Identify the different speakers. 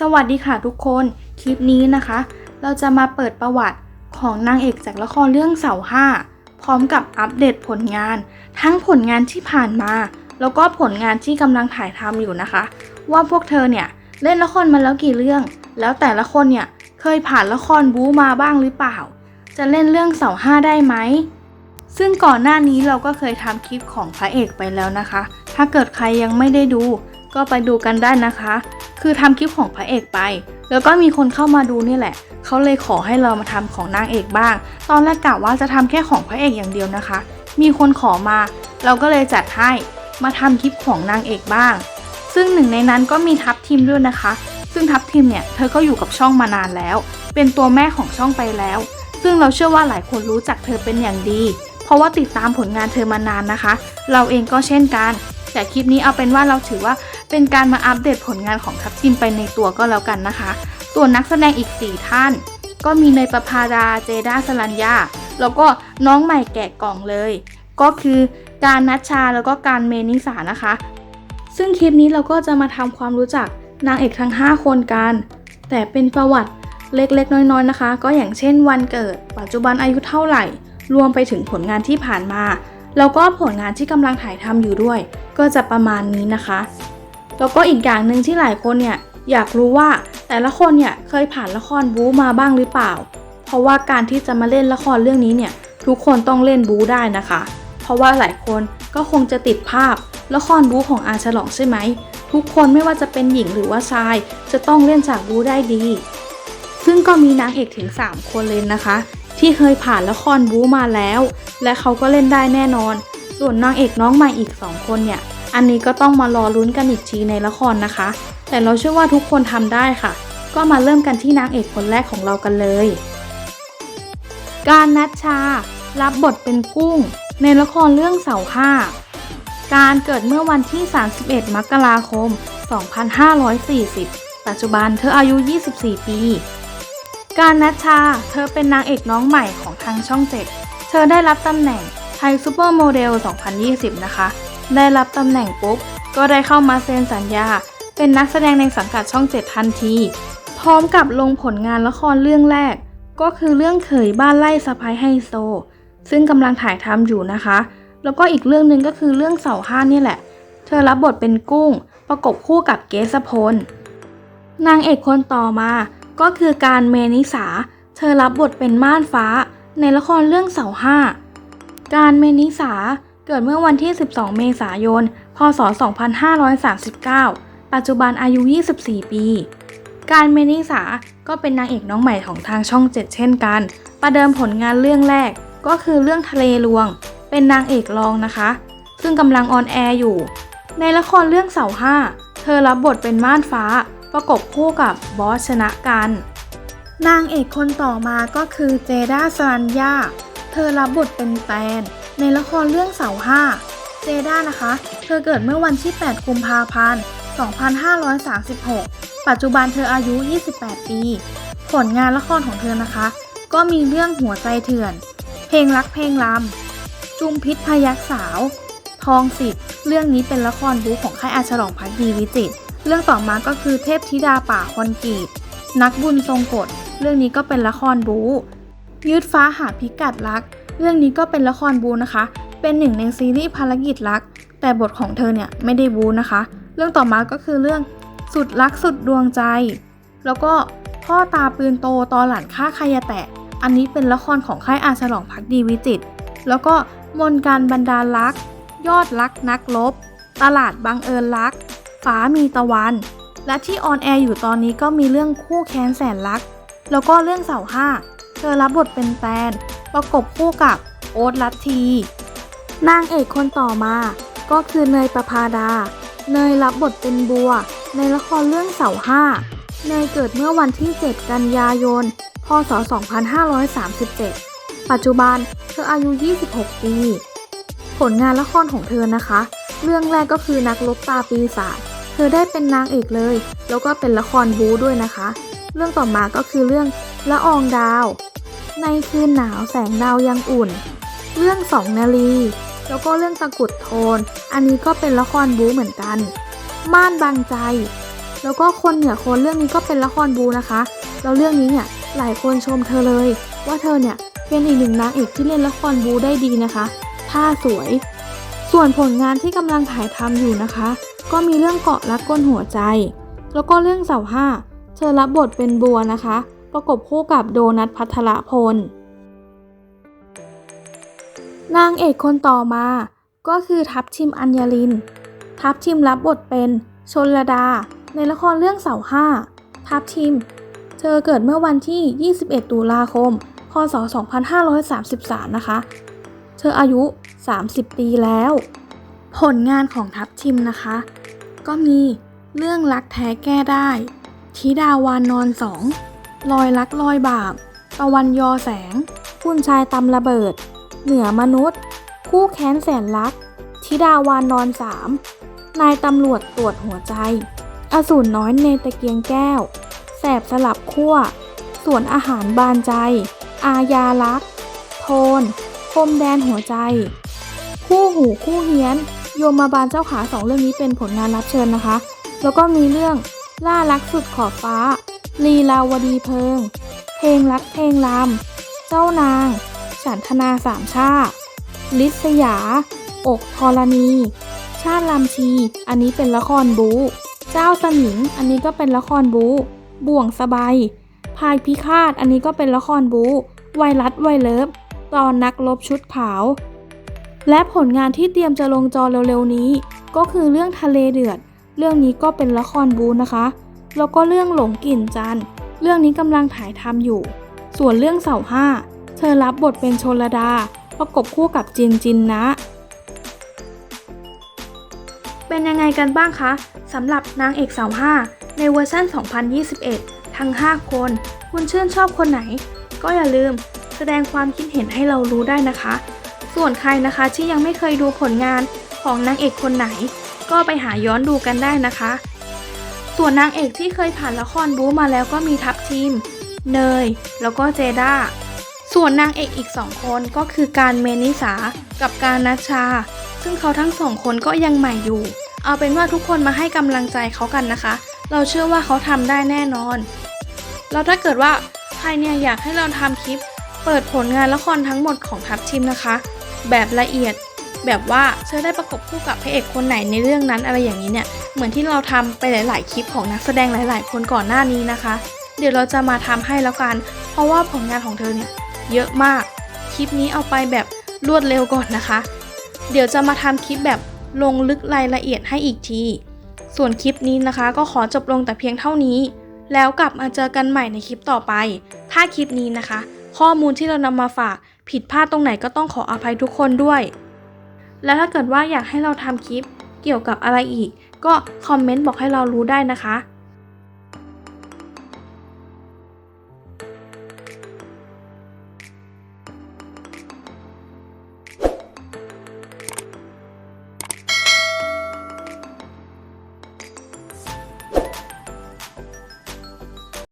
Speaker 1: สวัสดีค่ะทุกคน คลิปนี้นะคะ เราจะมาเปิดประวัติของนางเอกจากละครเรื่องเสาห้าพร้อมกับอัปเดตผลงาน ทั้งผลงานที่ผ่านมา แล้วก็ผลงานที่กำลังถ่ายทำอยู่นะคะ ว่าพวกเธอเนี่ยเล่นละครมาแล้วกี่เรื่อง แล้วแต่ละคนเนี่ยเคยผ่านละครบู๊มาบ้างหรือเปล่า จะเล่นเรื่องเสาห้าได้ไหมซึ่งก่อนหน้านี้เราก็เคยทำคลิปของพระเอกไปแล้วนะคะ ถ้าเกิดใครยังไม่ได้ดู ก็ไปดูกันได้นะคะ คือทำคลิปของพระเอกไป แล้วก็มีคนเข้ามาดูนี่แหละ เขาเลยขอให้เรามาทำของนางเอกบ้าง ตอนแรกกะว่าจะทำแค่ของพระเอกอย่างเดียวนะคะ มีคนขอมา เราก็เลยจัดให้มาทำคลิปของนางเอกบ้าง ซึ่งหนึ่งในนั้นก็มีทัพทีมด้วยนะคะ ซึ่งทัพทีมเนี่ยเธอก็อยู่กับช่องมานานแล้ว เป็นตัวแม่ของช่องไปแล้ว ซึ่งเราเชื่อว่าหลายคนรู้จักเธอเป็นอย่างดี เพราะว่าติดตามผลงานเธอมานานนะคะ เราเองก็เช่นกัน แต่คลิปนี้เอาเป็นว่าเราถือว่า เป็นการมาอัปเดตผลงานของทัพทีมไปในตัวก็แล้วกันนะคะ ส่วนนักแสดงอีก 4 ท่าน ก็มีเนยประภาดาเจด้าสลัญญาแล้วก็น้องใหม่แกะกล่องเลย ก็คือการนัชชาแล้วก็การเมนิสานะคะ ซึ่งคลิปนี้เราก็จะมาทำความรู้จักนางเอกทั้ง 5 คนกัน แต่เป็นประวัติเล็กๆ น้อยๆ นะคะ ก็อย่างเช่นวันเกิด ปัจจุบันอายุเท่าไหร่ รวมไปถึงผลงานที่ผ่านมา แล้วก็ผลงานที่กำลังถ่ายทำอยู่ด้วย ก็จะประมาณนี้นะคะ แล้วก็อีกอย่างหนึ่งที่หลายคนเนี่ยอยากรู้ว่าแต่ละคนเนี่ยเคยผ่านละครบู๊มาบ้างหรือเปล่า เพราะว่าการที่จะมาเล่นละครเรื่องนี้เนี่ยทุกคนต้องเล่นบู๊ได้นะคะ เพราะว่าหลายคนก็คงจะติดภาพละครบู๊ของอาฉลองใช่ไหมทุกคนไม่ว่าจะเป็นหญิงหรือว่าชาย จะต้องเล่นจากบู๊ได้ดี ซึ่งก็มีนางเอกถึง 3 คนเลยนะคะ ที่เคยผ่านละครบู๊มาแล้ว และเขาก็เล่นได้แน่นอน ส่วนนางเอกน้องใหม่อีก 2 คนเนี่ย อันนี้ก็ต้องมารอลุ้นกันอีกทีในละครนะคะ แต่เราเชื่อว่าทุกคนทำได้ค่ะ ก็มาเริ่มกันที่นางเอกคนแรกของเรากันเลย การนัชชา รับบทเป็นกุ้ง ในละครเรื่องเสาห้าการเกิดเมื่อวันที่ 31 มกราคม 2540 ปัจจุบันเธออายุ 24 ปี การนัชชา เธอเป็นนางเอกน้องใหม่ของทางช่อง7เธอได้รับตำแหน่งไทยซูเปอร์โมเดล 2020 นะคะ ได้รับตำแหน่งปุ๊บ ก็ได้เข้ามาเซ็นสัญญา เป็นนักแสดงในสังกัดช่อง7ทันที พร้อมกับลงผลงานละครเรื่องแรก ก็คือเรื่องเขยบ้านไล่สะพ้ายไฮโซ ซึ่งกำลังถ่ายทำอยู่นะคะ แล้วก็อีกเรื่องหนึ่งก็คือเรื่องเสาห้านี่แหละ เธอรับบทเป็นกุ้ง ประกบคู่กับเกสพล นางเอกคนต่อมา ก็คือการเมนิสา เธอรับบทเป็นม่านฟ้า ในละครเรื่องเสาห้า การเมนิสา เกิดเมื่อวันที่ 12 เมษายน พศ 2539 ปัจจุบันอายุ 24 ปี การเมนิสาก็เป็นนางเอกน้องใหม่ของทางช่อง 7 เช่นกัน ประเดิมผลงานเรื่องแรกก็คือเรื่องทะเลลวง เป็นนางเอกรองนะคะ ซึ่งกำลังออนแอร์อยู่ ในละครเรื่องเสาห้า เธอรับบทเป็นม่านฟ้า ประกบคู่กับบอสชนะกัน นางเอกคนต่อมาก็คือเจด้าสรัญญา เธอรับบทเป็นแตน ในละครเรื่องเสาห้าเจด้านะคะ เธอเกิดเมื่อวันที่ 8 กุมภาพันธ์ 2536 ปัจจุบันเธออายุ 28 ปี ผลงานละครของเธอนะคะ ก็มีเรื่องหัวใจเถื่อน เพลงรักเพลงลำ จุมพิษพยักสาว ทองสิทธิ์ เรื่องนี้เป็นละครบู๊ของค่ายอาฉลองพักดีวิจิต เรื่องต่อมาก็คือเทพธิดาป่าคอนกรีต นักบุญทรงกฎ เรื่องนี้ก็เป็นละครบู๊ยืดฟ้าหาพิกัดรัก เรื่องนี้ก็เป็นละครบูนะคะ เป็นหนึ่งในซีรีส์ภารกิจรัก แต่บทของเธอเนี่ยไม่ได้บูนะคะ เรื่องต่อมาก็คือเรื่องสุดรักสุดดวงใจ แล้วก็พ่อตาปืนโตตอนหลานฆ่าใครยะแตะ อันนี้เป็นละครของค่ายอาฉลองพักดีวิจิต แล้วก็มนการบรรดาลัก ยอดรักนักลบ ตลาดบังเอิญรักฟ้ามีตะวัน และที่ออนแอร์อยู่ตอนนี้ก็มีเรื่องคู่แค้นแสนรัก แล้วก็เรื่องเสาห้าเธอรับบทเป็นแตน ประกบคู่กับโอ๊ตลัทธีนางเอกคนต่อมาก็คือเนยประภาดา เนยรับบทเป็นบัว ในละครเรื่องเสาห้า เนยเกิดเมื่อวันที่ 7 กันยายน พศ 2537 ปัจจุบันเธออายุ 26 ปี ผลงานละครของเธอนะคะ เรื่องแรกก็คือนักลบตาปีศาจ เธอได้เป็นนางเอกเลย แล้วก็เป็นละครบูด้วยนะคะ เรื่องต่อมาก็คือเรื่องละอองดาว ในคืนหนาวแสงดาวยังอุ่น เรื่องสองนาลีแล้วก็เรื่องตะกุดโทน อันนี้ก็เป็นละครบูเหมือนกัน ม่านบางใจ แล้วก็คนเหนือคนเรื่องนี้ก็เป็นละครบูนะคะ แล้วเรื่องนี้เนี่ยหลายคนชมเธอเลย ว่าเธอเนี่ยเป็นอีกหนึ่งนางเอกที่เล่นละครบูได้ดีนะคะท่าสวย ส่วนผลงานที่กำลังถ่ายทำอยู่นะคะ ก็มีเรื่องเกาะรักก้นหัวใจ แล้วก็เรื่องเสาห้าเธอรับบทเป็นบัวนะคะ ประกบคู่กับโดนัทพัทรพล นางเอกคนต่อมาก็คือทัพทิมอัญญลิน ทัพทิมรับบทเป็นชนลดา ในละครเรื่องเสาห้าทัพทิม เธอเกิดเมื่อวันที่ 21 ตุลาคม พศ 2533 นะคะ เธออายุ 30 ปีแล้ว ผลงานของทัพทิมนะคะ ก็มีเรื่องรักแท้แก้ได้ ธิดาวานนอนสอง รอยรักรอยบาปตะวันยอแสง คุณชายตำระเบิด เหนือมนุษย์ คู่แค้นแสนรัก ธิดาวานนอนสามนายตำรวจตรวจหัวใจ อสูรน้อยในตะเกียงแก้ว แสบสลับขั้วสวนอาหารบานใจ อาญารัก โทนพรมแดนหัวใจ คู่หูคู่เฮียน โยมมาบาลเจ้าขาสองเรื่องนี้เป็นผลงานรับเชิญนะคะ แล้วก็มีเรื่องล่ารักสุดขอบฟ้า ลีลาวดีเพิง เพลงรักเพลงลำ เจ้านางฉันธนาสามชาติลิศยา อกธรณี ชาติลำชี อันนี้เป็นละครบู เจ้าสมิง อันนี้ก็เป็นละครบู บ่วงสบาย พายพิฆาต อันนี้ก็เป็นละครบู ไวรัสไวเลิฟ ตอนนักลบชุดขาว และผลงานที่เตรียมจะลงจอเร็วๆนี้ ก็คือเรื่องทะเลเดือด เรื่องนี้ก็เป็นละครบูนะคะ แล้วก็เรื่องหลงกลิ่นจันเรื่องนี้กำลังถ่ายทำอยู่ ส่วนเรื่องเสาห้าเธอรับบทเป็นชนลดา ประกบคู่กับจินจินนะ เป็นยังไงกันบ้างคะสำหรับนางเอกเสาห้าในเวอร์ชัน 2021 ทั้ง 5 คน คุณชื่นชอบคนไหน ก็อย่าลืมแสดงความคิดเห็นให้เรารู้ได้นะคะ ส่วนใครนะคะที่ยังไม่เคยดูผลงานของนางเอกคนไหน ก็ไปหาย้อนดูกันได้นะคะ ส่วนนางเอกที่เคยผ่านละครบู๊มาแล้วก็มีทัพทีม เนย แล้วก็เจด้า ส่วนนางเอกอีกสองคนก็คือการเมนิสากับการนัชชา ซึ่งเขาทั้งสองคนก็ยังใหม่อยู่ เอาเป็นว่าทุกคนมาให้กำลังใจเขากันนะคะ เราเชื่อว่าเขาทำได้แน่นอน แล้วถ้าเกิดว่าใครเนี่ยอยากให้เราทำคลิป เปิดผลงานละครทั้งหมดของทัพทีมนะคะ แบบละเอียด แบบว่าเธอได้ประกบคู่กับพระเอกคนไหนในเรื่องนั้นอะไรอย่างนี้เนี่ย เหมือนที่เราทำไปหลาย ๆ คลิปของนักแสดงหลาย ๆ คนก่อนหน้านี้นะคะ เดี๋ยวเราจะมาทำให้แล้วกัน เพราะว่าผลงานของเธอเนี่ยเยอะมาก คลิปนี้เอาไปแบบรวดเร็วก่อนนะคะ เดี๋ยวจะมาทำคลิปแบบลงลึกรายละเอียดให้อีกที ส่วนคลิปนี้นะคะ ก็ขอจบลงแต่เพียงเท่านี้ แล้วกลับมาเจอกันใหม่ในคลิปต่อไป ถ้าคลิปนี้นะคะ ข้อมูลที่เรานำมาฝากผิดพลาดตรงไหนก็ต้องขออภัยทุกคนด้วย แล้วถ้าเกิดว่าอยากให้เราทำคลิปเกี่ยวกับอะไรอีก ก็คอมเมนต์บอกให้เรารู้ได้นะคะ